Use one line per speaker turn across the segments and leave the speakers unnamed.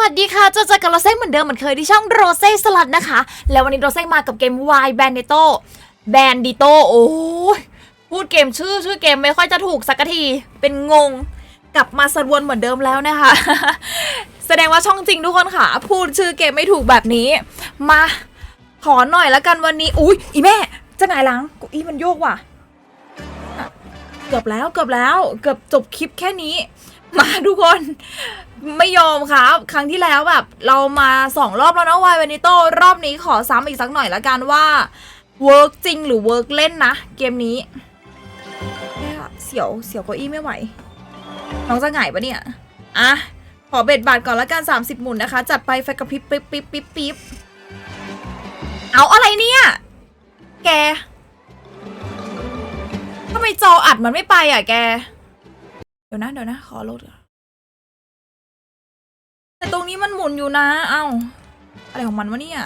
วัสดีค่ะเจอเจอกับโรเซ่เหมือนเดิมเหมือนเคยที่ช่องโรเซ่สลัดนะคะ แล้ววันนี้โรเซ่มากับเกม Y b a n d i t o b a n d i t o โอ้ยพูดเกมชื่อชื่อเกมไม่ค่อยจะถูกสักทีเป็นงงกลับมาสรวนเหมือนเดิมแล้วนะคะ แสดงว่าช่องจริงทุกคนค่ะ พูดชื่อเกมไม่ถูกแบบนี้ มาขอหน่อยละกันวันนี้อุ้ยอีแม่จะไงายหลังกูอีมันโยกว่ะเกือบแล้วเกือบแล้วเกือบจบคลิปแค่นี้ มาทุกคนไม่ยอมครับ ครั้งที่แล้วแบบ เรามาสองรอบแล้วนะวายเวนิโตรอบนี้ขอซ้ำอีกสักหน่อยละกันว่าเวิร์กจริงหรือเวิร์กเล่นนะ เกมนี้เสียวเสียวเก้าอี้ไม่ไหว น้องจะหงายปะเนี่ยอะขอเบ็ดบาทก่อนละกัน 30 หมุนนะคะ จัดไปไฟกระพริบปิ๊บปิ๊บปิ๊บปิ๊บเอาอะไรเนี่ย แกทำไมจออัดมันไม่ไปอะแก ดี๋ยวนะเดี๋ยวนะ ขอลดก่อนแต่ตรงนี้มันหมุนอยู่นะ เอ้า อะไรของมันวะเนี่ย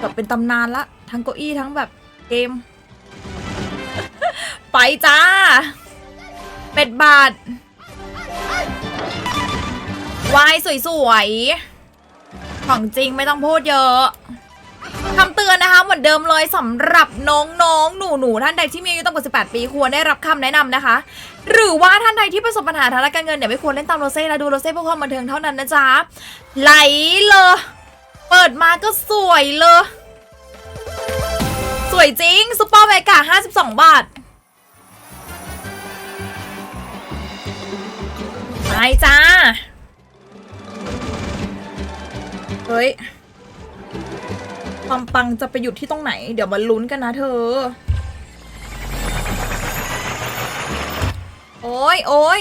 แบบเป็นตำนานละ ทั้งเก้าอี้ทั้งแบบเกม ไปจ้า เป็ดบาทวายสวยๆ ของจริงไม่ต้องพูดเยอะ คำเตือนนะคะ เหมือนเดิมเลยสำหรับน้องๆ หนูๆ ท่านใดที่มีอายุต่ำกว่า 18 ปีควรได้รับคำแนะนำนะคะ หรือว่าท่านใดที่ประสบปัญหาทางด้านการเงินเนี่ยไม่ควรเล่นตามโรเซ่และดูโรเซ่เพื่อความบันเทิงเท่านั้นนะจ๊ะ ไหลเลย เปิดมาก็สวยเลย สวยจริงซุปเปอร์เมกา52 บาทไปจ้า เฮ้ย ความปังจะไปหยุดที่ตรงไหน เดี๋ยวมาลุ้นกันนะเธอ โอ้ยโอ้ย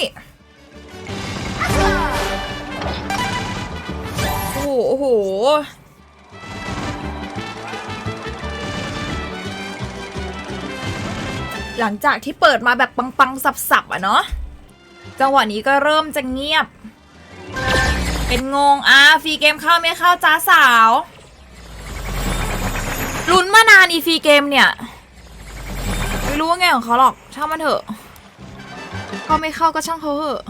โอ้โหหหลังจากที่เปิดมาแบบปังๆ สับๆ อะเนาะ จังหวะนี้ก็เริ่มจะเงียบ เป็นงงอะฟรีเกมเข้าไม่เข้าจ้าสาว ลุ้นมานานอีฟีเกมเนี่ย ไม่รู้ว่าไงของเขาหรอก ช่างมันเถอะเขาไม่เข้าก็ช่างเขาเถอะ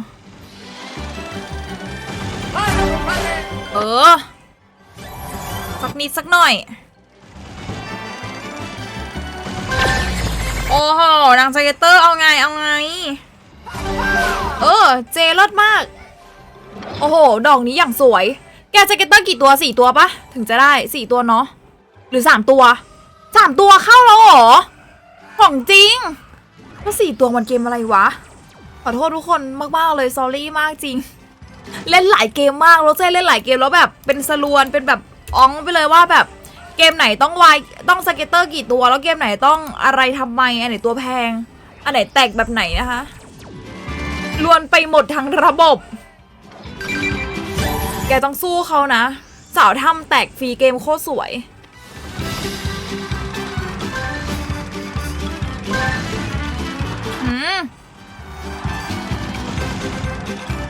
เออ สักนิดสักหน่อย โอ้โหนางสเกเตอร์เอาไง เอาไง เออ เจรอดมาก โอ้โห ดอกนี้อย่างสวย แกสเกเตอร์กี่ตัวสี่ตัวปะ ถึงจะได้สี่ตัวเนาะ หรือสามตัวสามตัวเข้าแล้วเหรอ ของจริงแล้วสี่ตัวมันเกมอะไรวะ ขอโทษทุกคนมากๆเลยซอรี่มากจริง เล่นหลายเกมมากแล้วเจ๊เล่นหลายเกมแล้วแบบเป็นสลวนเป็นแบบอ๋องไปเลยว่าแบบเกมไหนต้องวายต้องสเก็ตเตอร์กี่ตัว แล้วเกมไหนต้องอะไรทำไมอันไหนตัวแพง อันไหนแตกแบบไหนนะคะลวนไปหมดทั้งระบบ แกต้องสู้เขานะ สาวทำแตกฟรีเกมโคตรสวย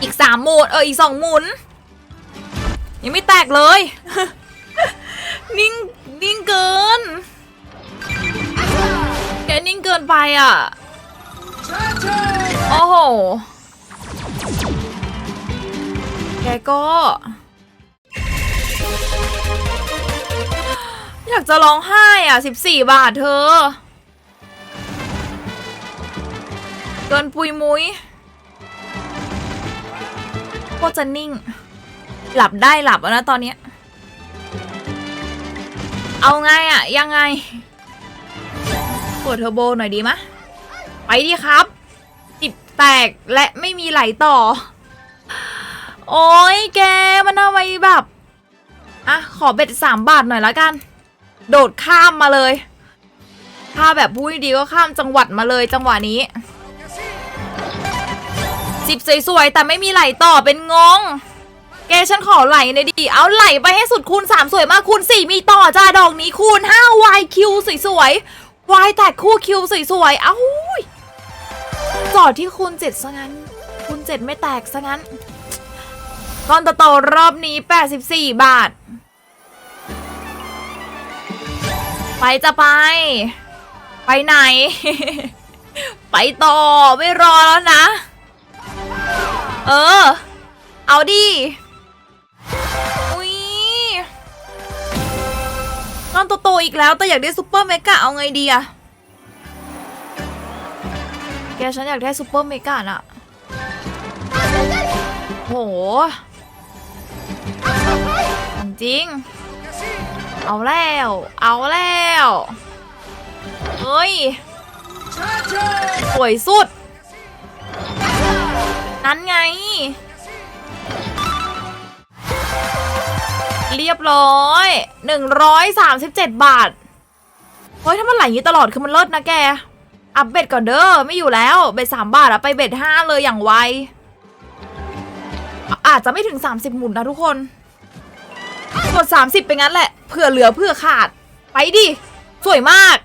อีกสามหมุนเอออีกสองหมุน ยังไม่แตกเลย นิ่งนิ่งเกิน แกนิ่งเกินไปอะ โอ้โห แกก็ อยากจะร้องไห้อะสิบสี่บาทเธอ เกินปุยมุย โคตรจะนิ่ง หลับได้หลับแล้วนะตอนเนี้ย เอาไงอะยังไงกดเทอร์โบหน่อยดีมะ ไปดีครับจิบแตกและไม่มีไหลต่อ โอ้ยแกมันทำไมแบบอะขอเบ็ดสามบาทหน่อยละกัน โดดข้ามมาเลย ถ้าแบบพูดดีก็ข้ามจังหวัดมาเลยจังหวะนี้ จิบสวยๆ แต่ไม่มีไหลต่อเป็นงง แกฉันขอไหลในอยดี เอาไหลไปให้สุดคูณ 3 สวยมากคูณ 4 มีต่อจ้าดอกนี้คูณ5 y q สวยๆ y แตกคู่ q สวยๆ เอ้าจอดที่คูณ 7ซะงั้น คูณ 7 ไม่แตกซะงั้นก้อนโตๆรอบนี้ 84 บาท ไปจะไป ไปไหน ไปต่อไม่รอแล้วนะ เออ เอาดิอุ้ยก้อนโตๆอีกแล้ว แต่อยากได้ซูเปอร์เมกะเอาไงดีอะแกฉันอยากได้ซูเปอร์เมกะน่ะโหจริง เอาแล้ว เอาแล้ว เฮ้ยสวยสุด นั้นไง เรียบร้อย137บาทเฮ้ยถ้ามันไหลอย่างนี้ตลอดคือมันเลิศนะแก อัพเบ็ดก่อนเด้อไม่อยู่แล้ว เบ็ดสามบาทอะไปเบ็ดห้าเลยอย่างไวอะอาจจะไม่ถึง30หมุนนะทุกคนกด30ไปงั้นแหละเผื่อเหลือเผื่อขาด ไปดิ สวยมาก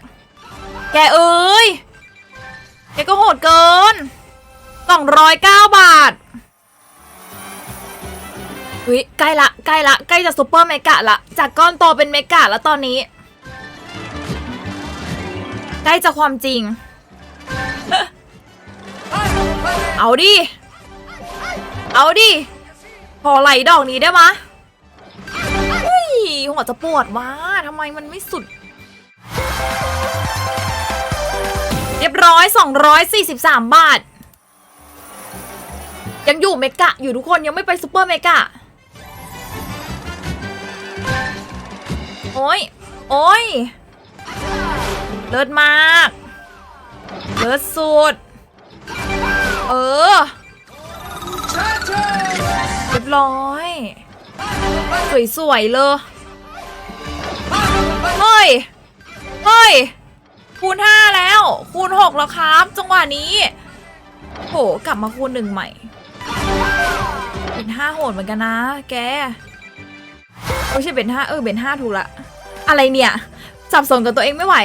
แกเอ้ย แกก็โหดเกิน 209 บาทเฮ้ยใกล้ละใกล้ละใกล้จะซูเปอร์เมกะละ จากก้อนโตเป็นเมกะแล้วตอนนี้ ใกล้จะความจริง เอาดิ เอาดิ พอไหลดอกนี้ได้มะเฮ้ยหัวจะปวดวะทำไมมันไม่สุด เรียบร้อย 243 บาท ยังอยู่เมกะอยู่ทุกคนยังไม่ไปซูเปอร์เมกะโอ้ยโอ้ยเลิศมาก เลิศสุด เออเรียบร้อย สวยๆเลย เฮ้ย เฮ้ย คูณห้าแล้ว คูณหกแล้วครับ จังหวะนี้ โห กลับมาคูณหนึ่งใหม่ เป็นห้าโหดเหมือนกันนะ แกไม่ใช่เป็นห้าเออเป็นห้าถูกละ อะไรเนี่ยสับสนกับตัวเองไม่ไหว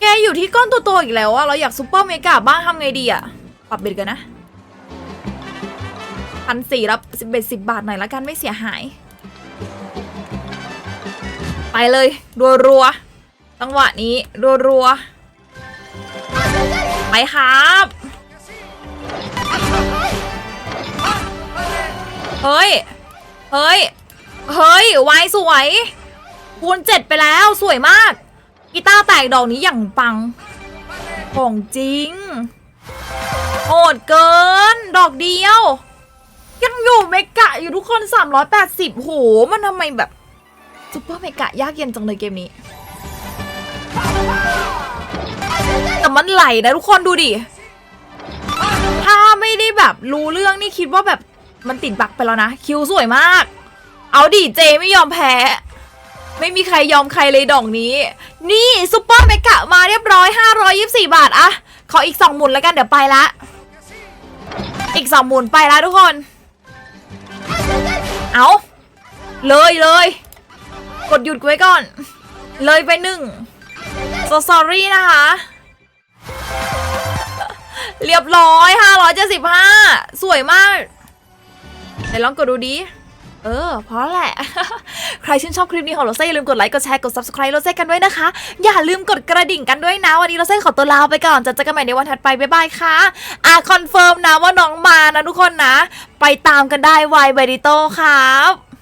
แกอยู่ที่ก้อนตัวๆอีกแล้วอะเราอยากซูเปอร์เมกาบ้างทำไงดีอะปรับเบ็ดกันนะพันสี่รับสิบเบ็ดสิบบาทหน่อยละกันไม่เสียหาย ไปเลยรัวๆจังหวะนี้รัวๆไปครับ เฮ้ย เฮ้ย เฮ้ยไวสวย คูณเจ็ดไปแล้วสวยมาก กีตาร์แตกดอกนี้อย่างปัง ของจริงโหดเกิน ดอกเดียว ยังอยู่เมกะอยู่ทุกคน 380โห มันทำไมแบบซุปเปอร์เมกะยากเย็นจังเลยเกมนี้ แต่มันไหลนะทุกคนดูดิ ถ้าไม่ได้แบบรู้เรื่องนี่คิดว่าแบบ มันติดบักไปแล้วนะ คิวสวยมาก เอาดิเจไม่ยอมแพ้ ไม่มีใครยอมใครเลยดอกนี้ นี่ซุปเปอร์เมกะมาเรียบร้อย 524 บาทอะขออีก 2 หมุนแล้วกันเดี๋ยวไปละ อีก 2 หมุนไปละทุกคน เอาเลยเลย กดหยุดไว้ก่อน เลยไปหนึ่ง so sorry นะคะเรียบร้อย 575 สวยมาก ไหนลองกดดูดิ เออเพราะแหละ ใครชื่นชอบคลิปนี้ของโรเซ่อย่าลืมกดไลค์กดแชร์กด subscribe โรเซ่กันด้วยนะคะ อย่าลืมกดกระดิ่งกันด้วยนะ วันนี้โรเซ่ขอตัวลาไปก่อนจะเจอกันใหม่ในวันถัดไป บ๊ายบายค่ะอะคอนเฟิร์มนะว่าน้องมานะทุกคนนะ ไปตามกันได้ไวเบดิโต้ครับ